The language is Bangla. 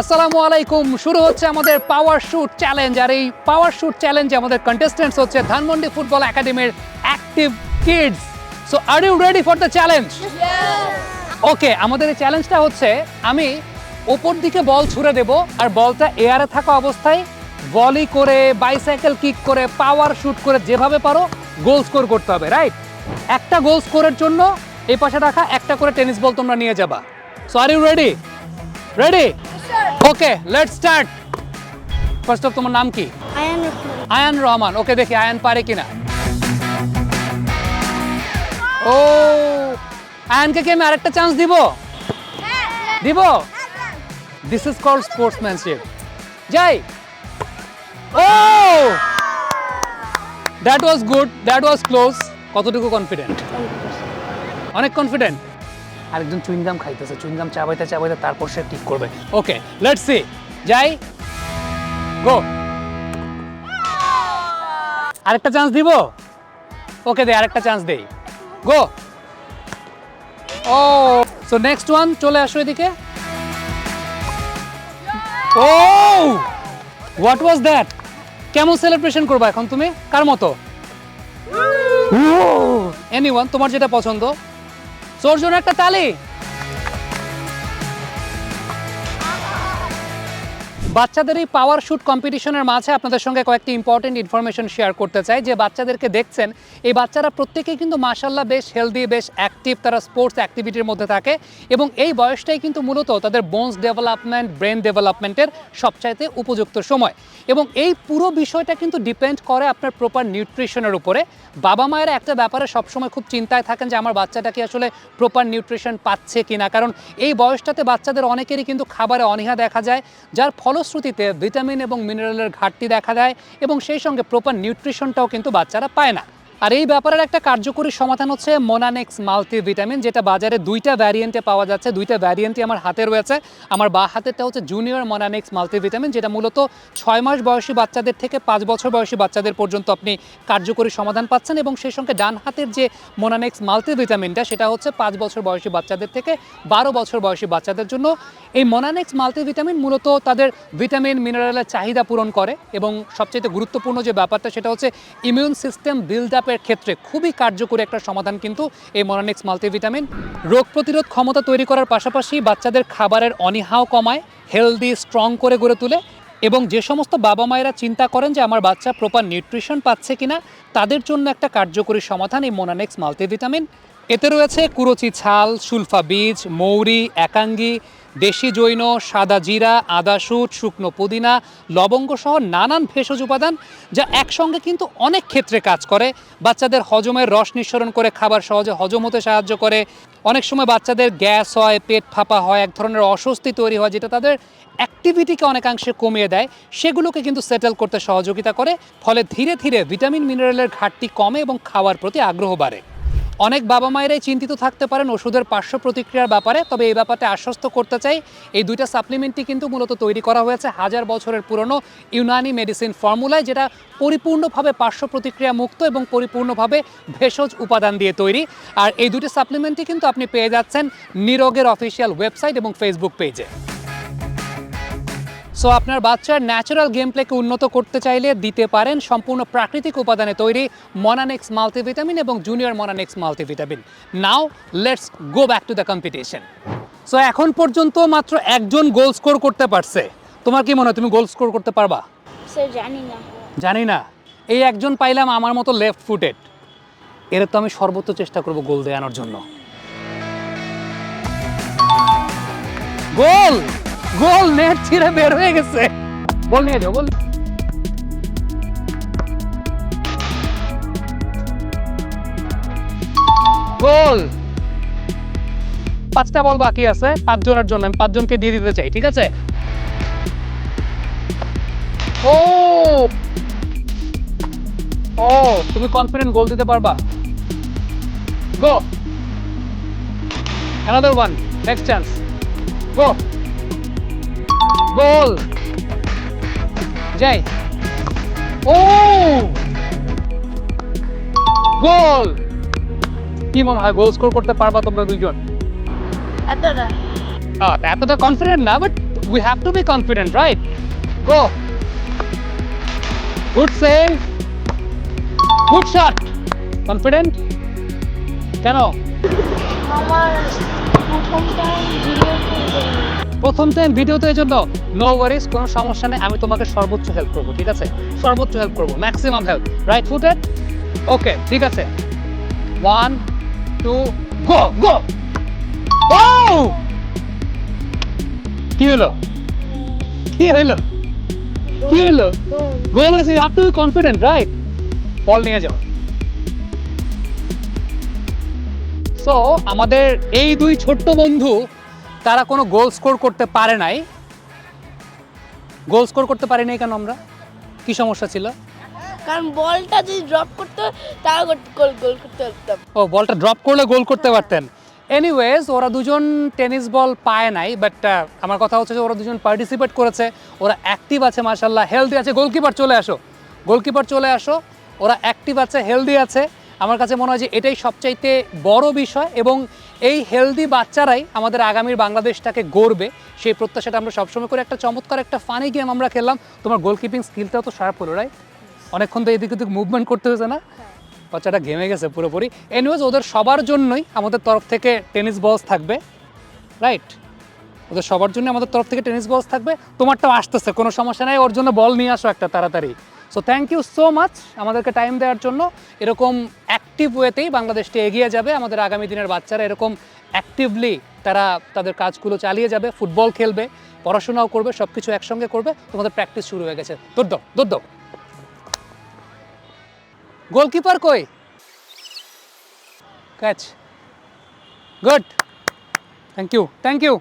আসসালামু আলাইকুম। শুরু হচ্ছে আমাদের পাওয়ার শুট চ্যালেঞ্জ আর এই পাওয়ার শুট চ্যালেঞ্জে আমাদের কন্টেস্টেন্টস হচ্ছে ধানমন্ডি ফুটবল একাডেমির active kids so are you ready for the challenge okay আমাদের এই চ্যালেঞ্জটা হচ্ছে আমি ওপর দিকে বল ছুড়ে দেব আর বলটা এয়ারে থাকা অবস্থায় ভলি করে বাইসাইকেল কিক করে পাওয়ার শুট করে যেভাবে পারো গোল স্কোর করতে হবে রাইট একটা গোল স্কোরের জন্য এই পাশে রাখা একটা করে টেনিস বল তোমরা নিয়ে যাবা। So are you ready ready okay let's start first of তোমার নাম কি আয়ান রহমান আয়ান রহমান ওকে দেখি আয়ান পারে কিনা ও আয়ানকে কি আমি আরেকটা চান্স দিব দিব দিস ইজ কল্ড স্পোর্টসম্যানশিপ যাই ও that was good that was close কতটুকু কনফিডেন্ট অনেক কনফিডেন্ট আরেকজন চুইংগাম খাইতেছে, চুইংগাম চাবাইতে চাবাইতে তারপর সে ঠিক করবে। ওকে লেটস সি যাই। গো আরেকটা চান্স দিব? ওকে দে, আরেকটা চান্স দেই। Go oh so next one চলে আসো এদিকে। ও হোয়াট ওয়াজ দ্যাট কেমন সেলিব্রেশন করবা এখন তুমি? কার মতো? এনিওয়ান তোমার যেটা পছন্দ। তোর জোর একটা তালি। বাচ্চাদের এই পাওয়ার শুট কম্পিটিশনের মাঝে আপনাদের সঙ্গে কয়েকটি ইম্পর্টেন্ট ইনফরমেশন শেয়ার করতে চাই। যে বাচ্চাদেরকে দেখছেন, এই বাচ্চারা প্রত্যেকেই কিন্তু মাসাল্লাহ বেশ হেলদি বেশ অ্যাক্টিভ তারা স্পোর্টস অ্যাক্টিভিটির মধ্যে থাকে এবং এই বয়সটাই কিন্তু মূলত তাদের বোনস ডেভেলপমেন্ট ব্রেন ডেভেলপমেন্টের সবচাইতে উপযুক্ত সময়। এবং এই পুরো বিষয়টা কিন্তু ডিপেন্ড করে আপনার প্রপার নিউট্রিশনের উপরে। বাবা মায়েরা একটা ব্যাপারে সবসময় খুব চিন্তায় থাকেন যে, আমার বাচ্চাটা কি আসলে প্রপার নিউট্রিশন পাচ্ছে কিনা? কারণ এই বয়সটাতে বাচ্চাদের অনেকেরই কিন্তু খাবারে অনীহা দেখা যায়, যার ফলশ্রুতিতে ভিটামিন এবং মিনারেলের ঘাটতি দেখা দেয় এবং সেই সঙ্গে প্রপার নিউট্রিশনটাও কিন্তু বাচ্চারা পায় না। আর এই ব্যাপারের একটা কার্যকরী সমাধান হচ্ছে মোনানেক্স মাল্টিভিটামিন যেটা বাজারে দুইটা ভ্যারিয়েন্টে পাওয়া যাচ্ছে, দুইটা ভ্যারিয়েন্টই আমার হাতে রয়েছে। আমার বা হাতেরটা হচ্ছে জুনিয়র মোনানেক্স মাল্টিভিটামিন যেটা মূলত ছয় মাস বয়সী বাচ্চাদের থেকে পাঁচ বছর বয়সী বাচ্চাদের পর্যন্ত আপনি কার্যকরী সমাধান পাচ্ছেন এবং সেই সঙ্গে ডান হাতের যে মোনানেক্স মাল্টিভিটামিনটা সেটা হচ্ছে পাঁচ বছর বয়সী বাচ্চাদের থেকে বারো বছর বয়সী বাচ্চাদের জন্য। এই মোনানেক্স মাল্টিভিটামিন মূলত তাদের ভিটামিন মিনারেলের চাহিদা পূরণ করে এবং সবচেয়ে গুরুত্বপূর্ণ যে ব্যাপারটা, সেটা হচ্ছে ইমিউন সিস্টেম বিল্ড আপের ক্ষেত্রে খুবই কার্যকরী একটা সমাধান কিন্তু এই মরানিক্স মাল্টিভিটামিন। রোগ প্রতিরোধ ক্ষমতা তৈরি করার পাশাপাশি বাচ্চাদের খাবারের অনীহাও কমায়, হেলদি, স্ট্রং করে গড়ে তোলে এবং যে সমস্ত বাবা মায়েরা চিন্তা করেন যে আমার বাচ্চা প্রপার নিউট্রিশন পাচ্ছে কিনা, তাদের জন্য একটা কার্যকরী সমাধান এই মোনানেক্স মাল্টিভিটামিন। এতে রয়েছে কুরচি ছাল, সুলফা বীজ, মৌরি, একাঙ্গি, দেশি জৈন, সাদা জিরা, আদা শুট শুকনো পুদিনা, লবঙ্গ সহ নানান ভেষজ উপাদান যা একসঙ্গে কিন্তু অনেক ক্ষেত্রে কাজ করে। বাচ্চাদের হজমের রস নিঃসরণ করে খাবার সহজে হজম হতে সাহায্য করে। অনেক সময় বাচ্চাদের গ্যাস হয়, পেট ফাঁপা হয়, এক ধরনের অস্বস্তি তৈরি হয় যেটা তাদের অ্যাক্টিভিটিকে অনেকাংশে কমিয়ে দেয়। সেগুলোকে কিন্তু সেটেল করতে সহযোগিতা করে, ফলে ধীরে ধীরে ভিটামিন মিনারেলের ঘাটতি কমে এবং খাওয়ার প্রতি আগ্রহ বাড়ে। অনেক বাবা মায়েরাই চিন্তিত থাকতে পারেন ওষুধের পার্শ্ব প্রতিক্রিয়ার ব্যাপারে, তবে এই ব্যাপারটা আশ্বস্ত করতে চাই। এই দুইটা সাপ্লিমেন্টই কিন্তু মূলত তৈরি করা হয়েছে হাজার বছরের পুরনো ইউনানি মেডিসিন ফর্মুলায় যেটা পরিপূর্ণভাবে পার্শ্ব প্রতিক্রিয়া মুক্ত এবং পরিপূর্ণভাবে ভেষজ উপাদান দিয়ে তৈরি। আর এই দুটি সাপ্লিমেন্টই কিন্তু আপনি পেয়ে যাচ্ছেন নিরোগের অফিসিয়াল ওয়েবসাইট এবং ফেসবুক পেজে সো আপনার বাচ্চার ন্যাচারাল গেম প্লেকে উন্নত করতে চাইলে দিতে পারেন সম্পূর্ণ প্রাকৃতিক উপাদানে তৈরি মনানেক্স মাল্টিভিটামিন এবং junior মনানেক্স multivitamin now let's go back to the competition so এখন পর্যন্ত মাত্র একজন গোল স্কোর করতে পারছে। তোমার কি মনে হয় তুমি গোল স্কোর করতে পারবা? জানি না। জানি না। এই একজন পাইলাম আমার মতো লেফট ফুটেড এর তো আমি সর্বোচ্চ চেষ্টা করব গোল দেওয়ানোর জন্য। গোল গোল নেট ছিঁড়ে বের হয়ে গেছে। বল নিয়ে যাও বল গোল। পাঁচটা বল বাকি আছে পাঁচজনের জন্য, আমি পাঁচজনকে দিয়ে দিতে চাই, ঠিক আছে? ও! ও, তুমি কনফিডেন্ট গোল দিতে পারবা। Go another one next chance go goal যাই ও গোল কি মনে হয় গোল স্কোর করতে পারবা তোমরা দুইজন এতটা এতটা কনফিডেন্ট না but we have to be confident, right? Go. Good save. Good shot. Confident? কেন আমার প্রথম টাইম ভিডিও প্রথম টাইম ভিডিওতে এই জন্য নো ওয়ারিস কোনো সমস্যা নেই, আমি তোমাকে সর্বোচ্চ হেল্প করব, ঠিক আছে? সর্বোচ্চ হেল্প করব maximum help right footed okay ঠিক আছে। ওয়ান টু গো গো কি হলো? কি হলো? কি হলো? গোল আছে up to confident right ball নিয়ে যাও। সো আমাদের এই দুই ছোট্ট বন্ধু তারা কোনো গোল স্কোর করতে পারে নাই। গোল স্কোর করতে পারি নাই কেন আমরা? কি সমস্যা ছিল? কারণ বলটা যদি ড্রপ করতে তাও গোল গোল করতে পারতাম। ও বলটা ড্রপ করলে গোল করতে পারতেন। এনিওয়েজ ওরা দুজন টেনিস বল পায় নাই বাট আমার কথা হচ্ছে যে ওরা দুজন পার্টিসিপেট করেছে। ওরা অ্যাক্টিভ আছে মাশাল্লাহ হেলদি আছে গোলকিপার চলে আসো। গোলকিপার চলে আসো। ওরা অ্যাক্টিভ আছে হেলদি আছে। আমার কাছে মনে হয় যে এটাই সবচাইতে বড় বিষয় এবং এই হেলদি বাচ্চারাই আমাদের আগামীর বাংলাদেশটাকে গড়বে। সেই প্রত্যাশাটা আমরা সবসময় করে। একটা চমৎকার একটা ফানি গেম আমরা খেললাম। তোমার গোলকিপিং স্কিলটাও তো শার্প হলো রাইট অনেকক্ষণ তো এদিক ওদিক মুভমেন্ট করতে হয়েছে না? বাচ্চাটা ঘেমে গেছে পুরোপুরি। এনিওয়েজ ওদের সবার জন্যই আমাদের তরফ থেকে টেনিস বলস থাকবে রাইট ওদের সবার জন্য আমাদের তরফ থেকে টেনিস বলস থাকবে। তোমারটাও আসতেছে কোনো সমস্যা নাই। ওর জন্য বল নিয়ে আসো একটা তাড়াতাড়ি। So thank you so much আমাদেরকে টাইম দেওয়ার জন্য। এরকম অ্যাক্টিভ ওয়েতেই বাংলাদেশটি এগিয়ে যাবে। আমাদের আগামী দিনের বাচ্চারা এরকম অ্যাক্টিভলি তারা তাদের কাজগুলো চালিয়ে যাবে ফুটবল খেলবে, পড়াশোনাও করবে সব কিছু একসঙ্গে করবে। তোমাদের প্র্যাকটিস শুরু হয়ে গেছে। দৌড় দাও গোলকিপার কই? Catch good thank you thank you